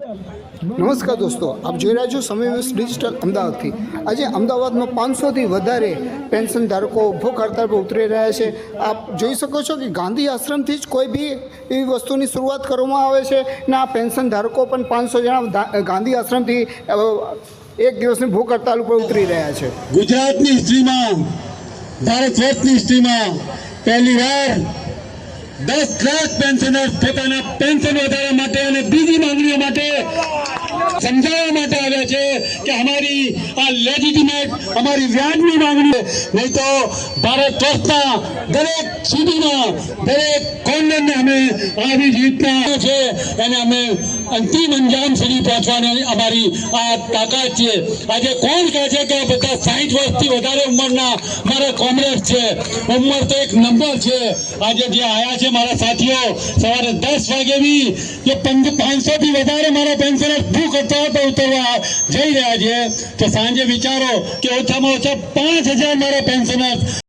નમસ્કાર દોસ્તો, આપ જોઈ રહ્યા છો સમય ડિજિટલ અમદાવાદથી. આજે અમદાવાદમાં પાંચસોથી વધારે પેન્શન ધારકો ભૂખ હડતાળ પર ઉતરી રહ્યા છે. આપ જોઈ શકો છો કે ગાંધી આશ્રમથી જ કોઈ બી એવી વસ્તુની શરૂઆત કરવામાં આવે છે ને આ પેન્શન ધારકો પણ પાંચસો જણા ગાંધી આશ્રમથી એક દિવસની ભૂખ હડતાલ ઉપર ઉતરી રહ્યા છે. ગુજરાતની હિસ્ટ્રીમાં, ભારત વર્ષની હિસ્ટ્રીમાં પહેલી વાર દસ લાખ પેન્શનર્સ પોતાના પેન્શન વધારવા માટે અને બીજી માંગણીઓ માટે સમજાવવા માટે આવ્યા છે કે અમારી આ લેજિટિમેટ અમારી વ્યાજની માંગણી નહીં તો ભારત વર્ષના દરેક સુધીમાં દરેક કોર્નરને અમે આવી રીતના છે અને અમે અંતિમ અંજામ સુધી પહોંચવાની અમારી આ તાકાત છે. આજે કોણ કહે છે કે બધા સાહીઠ વર્ષથી વધારે ઉંમરના મારા કોમરેડ છે? ઉંમર તો એક નંબર છે. આજે જે આયા છે મારા સાથીઓ, સવારે દસ વાગે બી જે પાંચસો થી વધારે મારા પેન્શનર ભૂખ હડતાળ પર ઉતરવા જઈ રહ્યા છે. તો સાંજે વિચારો કે ઓછામાં ઓછા પાંચ હજાર મારા પેન્શનર